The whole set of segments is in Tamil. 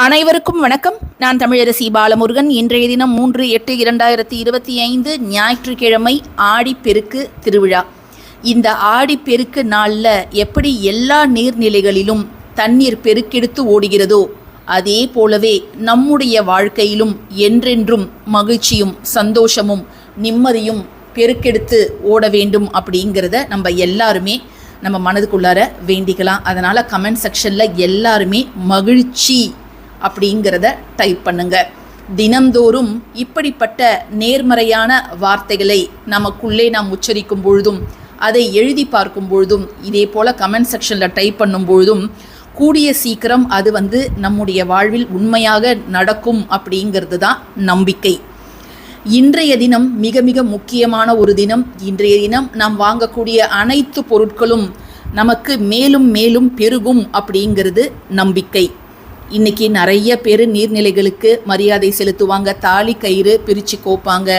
அனைவருக்கும் வணக்கம். நான் தமிழரசி பாலமுருகன். இன்றைய தினம் மூன்று எட்டு இரண்டாயிரத்தி இருபத்தி ஐந்து ஞாயிற்றுக்கிழமை ஆடிப்பெருக்கு திருவிழா. இந்த ஆடிப்பெருக்கு நாளில் எப்படி எல்லா நீர்நிலைகளிலும் தண்ணீர் பெருக்கெடுத்து ஓடுகிறதோ அதே போலவே நம்முடைய வாழ்க்கையிலும் என்றென்றும் மகிழ்ச்சியும் சந்தோஷமும் நிம்மதியும் பெருக்கெடுத்து ஓட வேண்டும் அப்படிங்கிறத நம்ம எல்லாருமே நம்ம மனதுக்குள்ளார வேண்டிக்கலாம். அதனால் கமெண்ட் செக்ஷனில் எல்லாருமே மகிழ்ச்சி அப்படிங்கிறத டைப் பண்ணுங்க. தினந்தோறும் இப்படிப்பட்ட நேர்மறையான வார்த்தைகளை நமக்குள்ளே நாம் உச்சரிக்கும் பொழுதும் அதை எழுதி பார்க்கும் பொழுதும் இதே போல் கமெண்ட் செக்ஷனில் டைப் பண்ணும் பொழுதும் கூடிய சீக்கிரம் அது வந்து நம்முடைய வாழ்வில் உண்மையாக நடக்கும் அப்படிங்கிறது தான் நம்பிக்கை. இன்றைய தினம் மிக மிக முக்கியமான ஒரு தினம். இன்றைய தினம் நாம் வாங்கக்கூடிய அனைத்து பொருட்களும் நமக்கு மேலும் மேலும் பெருகும் அப்படிங்கிறது நம்பிக்கை. இன்னைக்கு நிறைய பேர் நீர்நிலைகளுக்கு மரியாதை செலுத்துவாங்க தாலி கயிறு பிரித்து கோப்பாங்க.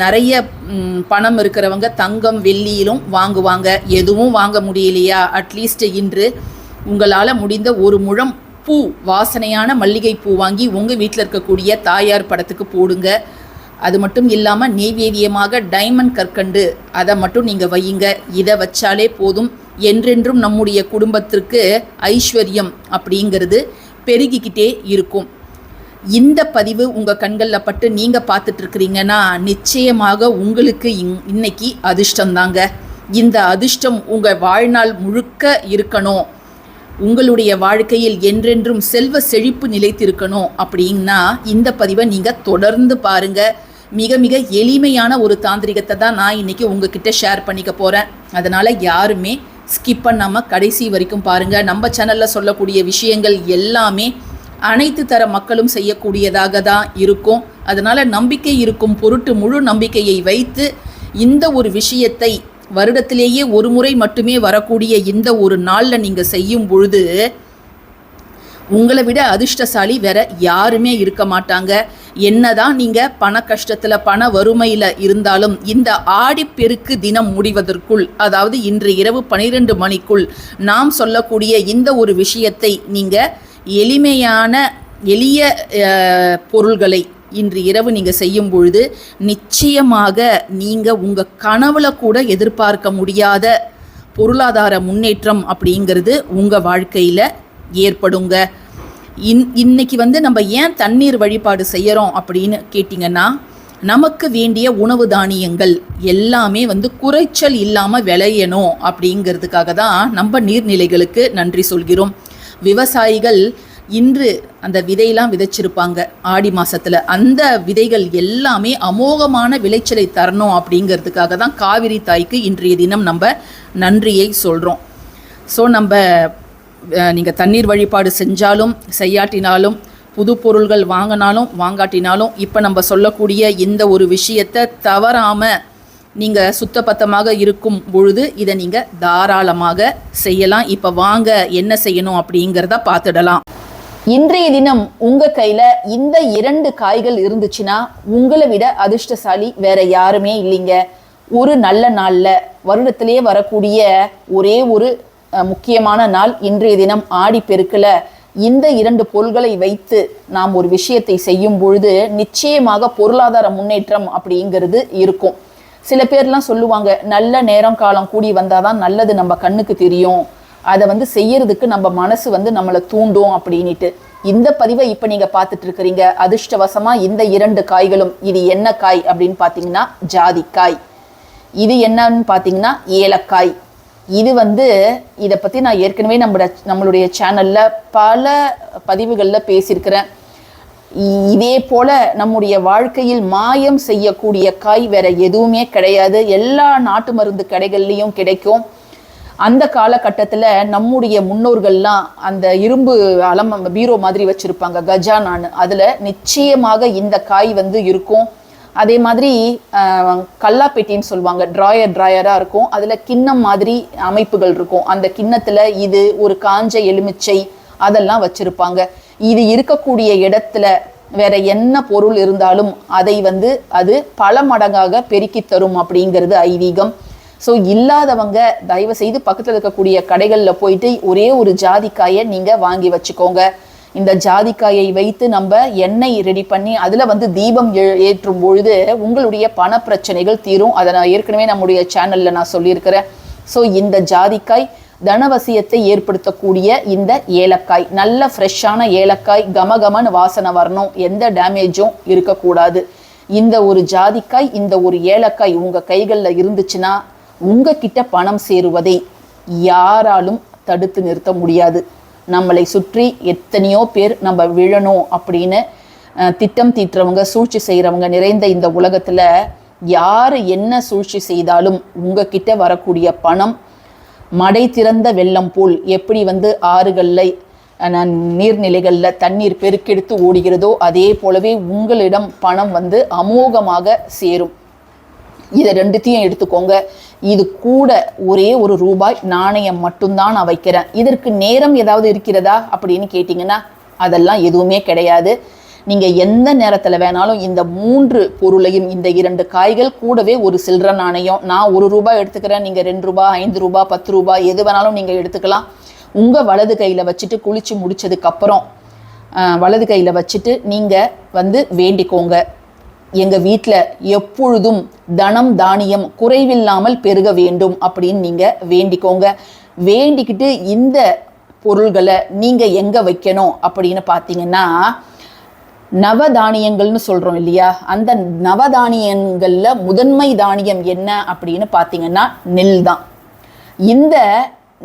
நிறைய பணம் இருக்கிறவங்க தங்கம் வெள்ளியிலும் வாங்குவாங்க. எதுவும் வாங்க முடியலையா? அட்லீஸ்ட் இன்று உங்களால் முடிந்த ஒரு முழம் பூ வாசனையான மல்லிகை பூ வாங்கி உங்கள் வீட்டில் இருக்கக்கூடிய தாயார் படத்துக்கு போடுங்க. அது மட்டும் இல்லாமல் நெய்வேதியமாக டைமண்ட் கற்கண்டு அதை மட்டும் நீங்கள் வையுங்க. இதை வச்சாலே போதும். என்றென்றும் நம்முடைய குடும்பத்திற்கு ஐஸ்வர்யம் அப்படிங்கிறது பெருகிக்கிட்டே இருக்கும். இந்த பதிவு உங்கள் கண்களில் பட்டு நீங்கள் பார்த்துட்டு இருக்கிறீங்கன்னா நிச்சயமாக உங்களுக்கு இன் இன்னைக்கு அதிர்ஷ்டந்தாங்க இந்த அதிர்ஷ்டம் உங்கள் வாழ்நாள் முழுக்க இருக்கணும். உங்களுடைய வாழ்க்கையில் என்றென்றும் செல்வ செழிப்பு நிலைத்திருக்கணும் அப்படின்னா இந்த பதிவை நீங்கள் தொடர்ந்து பாருங்க. மிக மிக எளிமையான ஒரு தாந்திரிகத்தை தான் நான் இன்றைக்கி உங்ககிட்ட ஷேர் பண்ணிக்க போகிறேன் அதனால் யாருமே ஸ்கிப் பண்ணாமல் கடைசி வரைக்கும் பாருங்கள் நம்ம சேனலில் சொல்லக்கூடிய விஷயங்கள் எல்லாமே அனைத்து தர மக்களும் செய்யக்கூடியதாக தான் இருக்கும். அதனால் நம்பிக்கை இருக்கும் பொருட்டு முழு நம்பிக்கையை வைத்து இந்த ஒரு விஷயத்தை வருடத்திலேயே ஒரு முறை மட்டுமே வரக்கூடிய இந்த ஒரு நாளில் நீங்கள் செய்யும் பொழுது உங்களை விட அதிர்ஷ்டசாலி வேற யாருமே இருக்க மாட்டாங்க. என்னதான் நீங்க பண கஷ்டத்துல பண வறுமையில இருந்தாலும் இந்த ஆடிப்பெருக்கு தினம் முடிவதற்குள் அதாவது இன்று இரவு பனிரெண்டு மணிக்குள் நாம் சொல்லக்கூடிய இந்த ஒரு விஷயத்தை நீங்க எளிமையான எளிய பொருள்களை இன்று இரவு நீங்கள் செய்யும் பொழுது நிச்சயமாக நீங்கள் உங்கள் கனவுல கூட எதிர்பார்க்க முடியாத பொருளாதார முன்னேற்றம் அப்படிங்கிறது உங்கள் வாழ்க்கையில் ஏற்படுங்க. இன் இன்னைக்கு வந்து நம்ம ஏன் தண்ணீர் வழிபாடு செய்கிறோம் அப்படின்னு கேட்டிங்கன்னா நமக்கு வேண்டிய உணவு தானியங்கள் எல்லாமே வந்து குறைச்சல் இல்லாமல் விளையணும் அப்படிங்கிறதுக்காக தான் நம்ம நீர்நிலைகளுக்கு நன்றி சொல்கிறோம். விவசாயிகள் இன்று அந்த விதையெல்லாம் விதைச்சிருப்பாங்க. ஆடி மாசத்துல அந்த விதைகள் எல்லாமே அமோகமான விளைச்சலை தரணும் அப்படிங்கிறதுக்காக தான் காவிரி தாய்க்கு இன்றைய தினம் நம்ம நன்றியை சொல்கிறோம் ஸோ நம்ம நீங்கள் தண்ணீர் வழிபாடு செஞ்சாலும் செய்யாட்டினாலும் புது பொருள்கள் வாங்கினாலும் வாங்காட்டினாலும் இப்போ நம்ம சொல்லக்கூடிய இந்த ஒரு விஷயத்தை தவறாமல் நீங்கள் சுத்தபத்தமாக இருக்கும் பொழுது இதை நீங்கள் தாராளமாக செய்யலாம். இப்போ வாங்க என்ன செய்யணும் அப்படிங்கிறத பார்த்துடலாம். இன்றைய தினம் உங்கள் கையில் இந்த இரண்டு காய்கள் இருந்துச்சுன்னா உங்களை விட அதிர்ஷ்டசாலி வேற யாருமே இல்லைங்க. ஒரு நல்ல நாளில் வருடத்திலேயே வரக்கூடிய ஒரே ஒரு முக்கியமான நாள். இன்றைய தினம் ஆடி பெருக்கில். இந்த இரண்டு பொருள்களை வைத்து நாம் ஒரு விஷயத்தை செய்யும் பொழுது நிச்சயமாக பொருளாதார முன்னேற்றம் அப்படிங்கிறது இருக்கும். சில பேர்லாம் சொல்லுவாங்க நல்ல நேரம் காலம் கூடி வந்தால் தான் நல்லது நம்ம கண்ணுக்கு தெரியும். அதை வந்து செய்யறதுக்கு நம்ம மனசு வந்து நம்மளை தூண்டும் அப்படின்னுட்டு. இந்த பதிவை இப்போ நீங்கள் பார்த்துட்டு இருக்கிறீங்க. அதிர்ஷ்டவசமாக இந்த இரண்டு காய்களும் இது என்ன காய் அப்படின்னு பார்த்தீங்கன்னா ஜாதிக்காய். இது என்னன்னு பார்த்தீங்கன்னா ஏலக்காய். இது வந்து இதை பற்றி நான் ஏற்கனவே நம்ம நம்மளுடைய சேனலில் பல பதிவுகளில் பேசியிருக்கிறேன். இதே போல நம்முடைய வாழ்க்கையில் மாயம் செய்யக்கூடிய காய் வேற எதுவுமே கிடையாது. எல்லா நாட்டு மருந்து கடைகள்லையும் கிடைக்கும். அந்த காலகட்டத்தில் நம்முடைய முன்னோர்கள்லாம் அந்த இரும்பு அலம் பீரோ மாதிரி வச்சிருப்பாங்க கஜானான்னு. அதில் நிச்சயமாக இந்த காய் வந்து இருக்கும். அதே மாதிரி கல்லாப்பெட்டின்னு சொல்லுவாங்க. ட்ராயர் ட்ராயராக இருக்கும். அதில் கிண்ணம் மாதிரி அமைப்புகள் இருக்கும். அந்த கிண்ணத்தில் இது ஒரு காஞ்ச எலுமிச்சை அதெல்லாம் வச்சுருப்பாங்க. இது இருக்கக்கூடிய இடத்துல வேற என்ன பொருள் இருந்தாலும் அதை வந்து அது பல மடங்காக பெருக்கி தரும் அப்படிங்கிறது ஐதீகம். ஸோ இல்லாதவங்க தயவு செய்து பக்கத்தில் இருக்கக்கூடிய கடைகளில் போயிட்டு ஒரே ஒரு ஜாதிக்காயை நீங்கள் வாங்கி வச்சுக்கோங்க. இந்த ஜாதிக்காயை வைத்து நம்ம எண்ணெய் ரெடி பண்ணி அதில் வந்து தீபம் ஏ- ஏற்றும் பொழுது உங்களுடைய பண பிரச்சனைகள் தீரும். அதை நான் ஏற்கனவே நம்முடைய சேனலில் நான் சொல்லியிருக்கிறேன். ஸோ இந்த ஜாதிக்காய் தனவசியத்தை ஏற்படுத்தக்கூடிய இந்த ஏலக்காய் நல்ல ஃப்ரெஷ்ஷான ஏலக்காய் கமகமன்னு வாசனை வரணும். எந்த டேமேஜும் இருக்கக்கூடாது. இந்த ஒரு ஜாதிக்காய் இந்த ஒரு ஏலக்காய் உங்கள் கைகளில் இருந்துச்சுன்னா உங்ககிட்ட பணம் சேருவதை யாராலும் தடுத்து நிறுத்த முடியாது. நம்மளை சுற்றி எத்தனையோ பேர் நம்ம விழணும் அப்படின்னு திட்டம் தீட்டுறவங்க சூழ்ச்சி செய்கிறவங்க நிறைந்த இந்த உலகத்தில் யார் என்ன சூழ்ச்சி செய்தாலும் உங்ககிட்ட வரக்கூடிய பணம் மடை திறந்த வெள்ளம் போல் எப்படி வந்து ஆறுகளில் நீர்நிலைகளில் தண்ணீர் பெருக்கெடுத்து ஓடுகிறதோ அதே போலவே உங்களிடம் பணம் வந்து அமோகமாக சேரும். இதை ரெண்டுத்தையும் எடுத்துக்கோங்க. இது கூட ஒரே ஒரு ரூபாய் நாணயம் மட்டும்தான் நான் வைக்கிறேன். இதற்கு நேரம் ஏதாவது இருக்கிறதா அப்படின்னு கேட்டிங்கன்னா அதெல்லாம் எதுவுமே கிடையாது. நீங்கள் எந்த நேரத்தில் வேணாலும் இந்த மூன்று பொருளையும் இந்த இரண்டு காய்கள் கூடவே ஒரு சில்லற நாணயம் நான் ஒரு ரூபாய் எடுத்துக்கிறேன் நீங்கள் ரெண்டு ரூபாய் ஐந்து ரூபாய் பத்து ரூபாய் எது வேணாலும் நீங்கள் எடுத்துக்கலாம். உங்கள் வலது கையில் வச்சுட்டு குளித்து முடிச்சதுக்கப்புறம் வலது கையில் வச்சுட்டு நீங்கள் வந்து வேண்டிக்கோங்க. எங்கள் வீட்டில் எப்பொழுதும் தனம் தானியம் குறைவில்லாமல் பெருக வேண்டும் அப்படின்னு நீங்கள் வேண்டிக்கோங்க. வேண்டிக்கிட்டு இந்த பொருள்களை நீங்கள் எங்கே வைக்கணும் அப்படின்னு பார்த்தீங்கன்னா நவதானியங்கள்னு சொல்கிறோம் இல்லையா? அந்த நவதானியங்களில் முதன்மை தானியம் என்ன அப்படின்னு பார்த்தீங்கன்னா நெல் தான். இந்த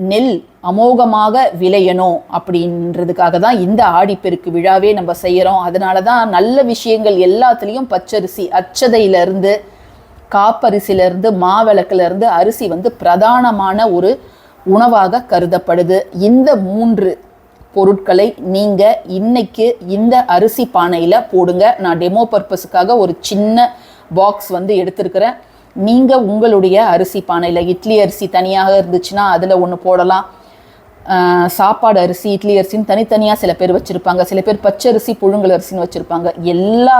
நெல் அமோகமாக விளையணும் அப்படின்றதுக்காக தான் இந்த ஆடிப்பெருக்கு விழாவே நம்ம செய்கிறோம் அதனால தான் நல்ல விஷயங்கள் எல்லாத்துலேயும் பச்சரிசி அச்சதையிலேருந்து காப்பரிசிலேருந்து மாவிளக்குலேருந்து அரிசி வந்து பிரதானமான ஒரு உணவாக கருதப்படுது. இந்த மூன்று பொருட்களை நீங்கள் இன்னைக்கு இந்த அரிசி பானையில் போடுங்க. நான் டெமோ பர்பஸுக்காக ஒரு சின்ன பாக்ஸ் வந்து எடுத்திருக்கிறேன். நீங்கள் உங்களுடைய அரிசி பானையில் இட்லி அரிசி தனியாக இருந்துச்சுன்னா அதில் ஒன்று போடலாம். சாப்பாடு அரிசி இட்லி அரிசின்னு தனித்தனியாக சில பேர் வச்சுருப்பாங்க. சில பேர் பச்சரிசி புழுங்கல் அரிசின்னு வச்சுருப்பாங்க. எல்லா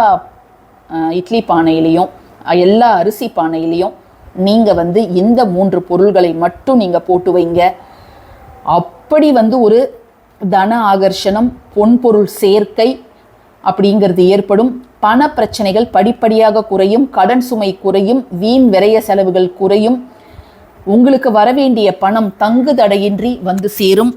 இட்லி பானையிலையும் எல்லா அரிசி பானையிலையும் நீங்கள் வந்து இந்த மூன்று பொருள்களை மட்டும் நீங்கள் போட்டு வைங்க. அப்படி வந்து ஒரு தன ஆகர்ஷணம் பொன்பொருள் சேர்க்கை அப்படிங்கிறது ஏற்படும். பண பிரச்சனைகள் படிப்படியாக குறையும் கடன் சுமை குறையும் வீண் விரய செலவுகள் குறையும். உங்களுக்கு வரவேண்டிய பணம் தங்கு தடையின்றி வந்து சேரும்.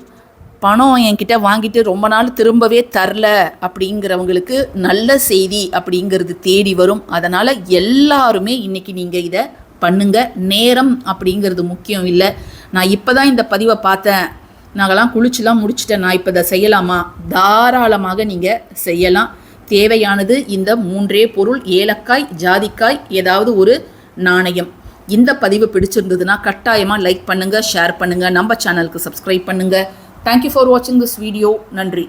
பணம் என்கிட்ட வாங்கிட்டு ரொம்ப நாள் திரும்பவே தரல அப்படிங்கிறவங்களுக்கு நல்ல செய்தி அப்படிங்கிறது தேடி வரும். அதனால் எல்லாருமே இன்னைக்கு நீங்கள் இதை பண்ணுங்க. நேரம் அப்படிங்கிறது முக்கியம் இல்லை. நான் இப்போ தான் இந்த பதிவை பார்த்தேன். நாங்கள்லாம் குளிச்சுலாம் முடிச்சிட்டேன். நான் இப்போ இதை செய்யலாமா? தாராளமாக நீங்கள் செய்யலாம். தேவையானது இந்த மூன்றே பொருள் ஏலக்காய் ஜாதிக்காய் ஏதாவது ஒரு நாணயம். இந்த பதிவு பிடிச்சிருந்ததுன்னா கட்டாயமாக லைக் பண்ணுங்கள் ஷேர் பண்ணுங்கள் நம்ம சேனலுக்கு சப்ஸ்கிரைப் பண்ணுங்கள் தேங்க்யூ ஃபார் வாட்சிங் திஸ் வீடியோ நன்றி.